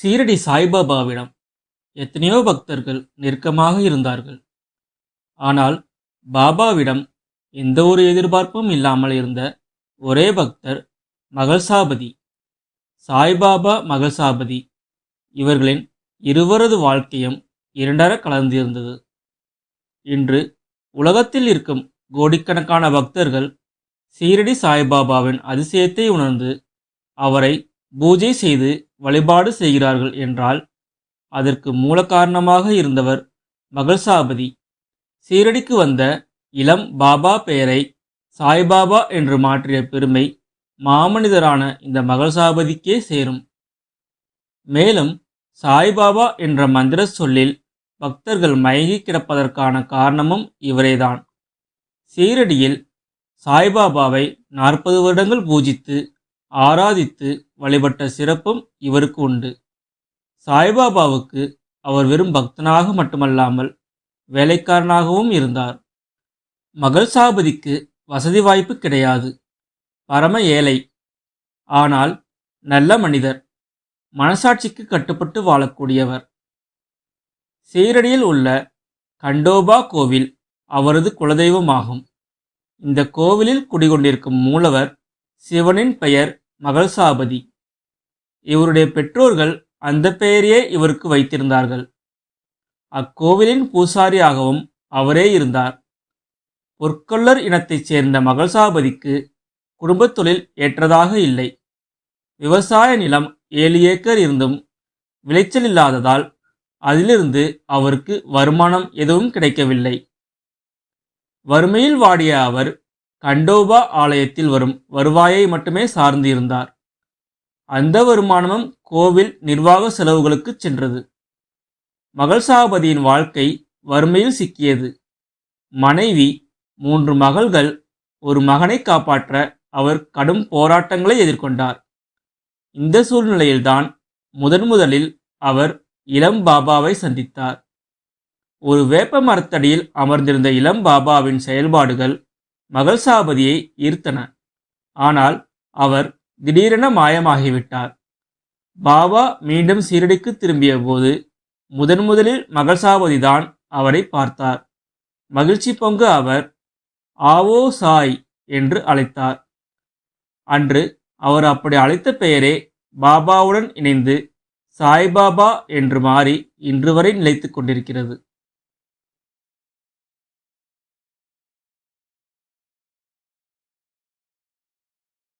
சீரடி சாய்பாபாவிடம் எத்தனையோ பக்தர்கள் நெருக்கமாக இருந்தார்கள். ஆனால் பாபாவிடம் எந்த ஒரு எதிர்பார்ப்பும் இல்லாமல் இருந்த ஒரே பக்தர் மகள்சாபதி சாய்பாபா மகள்சாபதி. இவர்களின் இருவரது வாழ்க்கையும் இரண்டர கலந்திருந்தது. இன்று உலகத்தில் இருக்கும் கோடிக்கணக்கான பக்தர்கள் சீரடி சாய்பாபாவின் அதிசயத்தை உணர்ந்து அவரை பூஜை செய்து வழிபாடு செய்கிறார்கள் என்றால் அதற்கு மூல காரணமாக இருந்தவர் மகள்சாபதி. சீரடிக்கு வந்த இளம் பாபா பெயரை சாய்பாபா என்று மாற்றிய பெருமை மாமனிதரான இந்த மகள்சாபதிக்கே சேரும். மேலும் சாய்பாபா என்ற மந்திர சொல்லில் பக்தர்கள் மயங்கி கிடப்பதற்கான காரணமும் இவரேதான். சீரடியில் சாய்பாபாவை நாற்பது வருடங்கள் பூஜித்து ஆராதித்து வழிபட்ட சிறப்பும் இவருக்கு உண்டு. சாய்பாபாவுக்கு அவர் வெறும் பக்தனாக மட்டுமல்லாமல் வேலைக்காரனாகவும் இருந்தார். மகள் சாபதிக்கு வசதி வாய்ப்பு கிடையாது. பரம ஏழை. ஆனால் நல்ல மனிதர். மனசாட்சிக்கு கட்டுப்பட்டு வாழக்கூடியவர். சீரடியில் உள்ள கண்டோபா கோவில் அவரது குலதெய்வமாகும். இந்த கோவிலில் குடிகொண்டிருக்கும் மூலவர் சிவனின் பெயர் மகள்சாபதி. இவருடைய பெற்றோர்கள் அந்த பெயரையே இவருக்கு வைத்திருந்தார்கள். அக்கோவிலின் பூசாரியாகவும் அவரே இருந்தார். பொற்கொள்ளர் இனத்தைச் சேர்ந்த மகள்சாபதிக்கு குடும்பத் தொழில் ஏற்றதாக இல்லை. விவசாய நிலம் ஏழு ஏக்கர் இருந்தும் விளைச்சல் இல்லாததால் அதிலிருந்து அவருக்கு வருமானம் எதுவும் கிடைக்கவில்லை. வறுமையில் வாடிய அவர் கண்டோபா ஆலயத்தில் வரும் வருவாயை மட்டுமே சார்ந்து இருந்தார் அந்த வருமானமும் கோவில் நிர்வாக செலவுகளுக்கு சென்றது. மகள்சாபதியின் வாழ்க்கை வறுமையில் சிக்கியது. மனைவி மூன்று மகள்கள் ஒரு மகனை காப்பாற்ற அவர் கடும் போராட்டங்களை எதிர்கொண்டார். இந்த சூழ்நிலையில்தான் முதன் முதலில் அவர் இளம் பாபாவை சந்தித்தார். ஒரு வேப்ப மரத்தடியில் அமர்ந்திருந்த இளம் பாபாவின் செயல்பாடுகள் மகள்சாபதியை ஈர்த்தன ஆனால் அவர் திடீரென மாயமாகிவிட்டார். பாபா மீண்டும் சீரடிக்கு திரும்பிய போது முதன் முதலில் மகள் தான் அவரை பார்த்தார். மகிழ்ச்சி பொங்கு அவர் ஆவோ சாய் என்று அழைத்தார். அன்று அவர் அப்படி அழைத்த பெயரே பாபாவுடன் இணைந்து சாய்பாபா என்று மாறி இன்று வரை நிலைத்து கொண்டிருக்கிறது.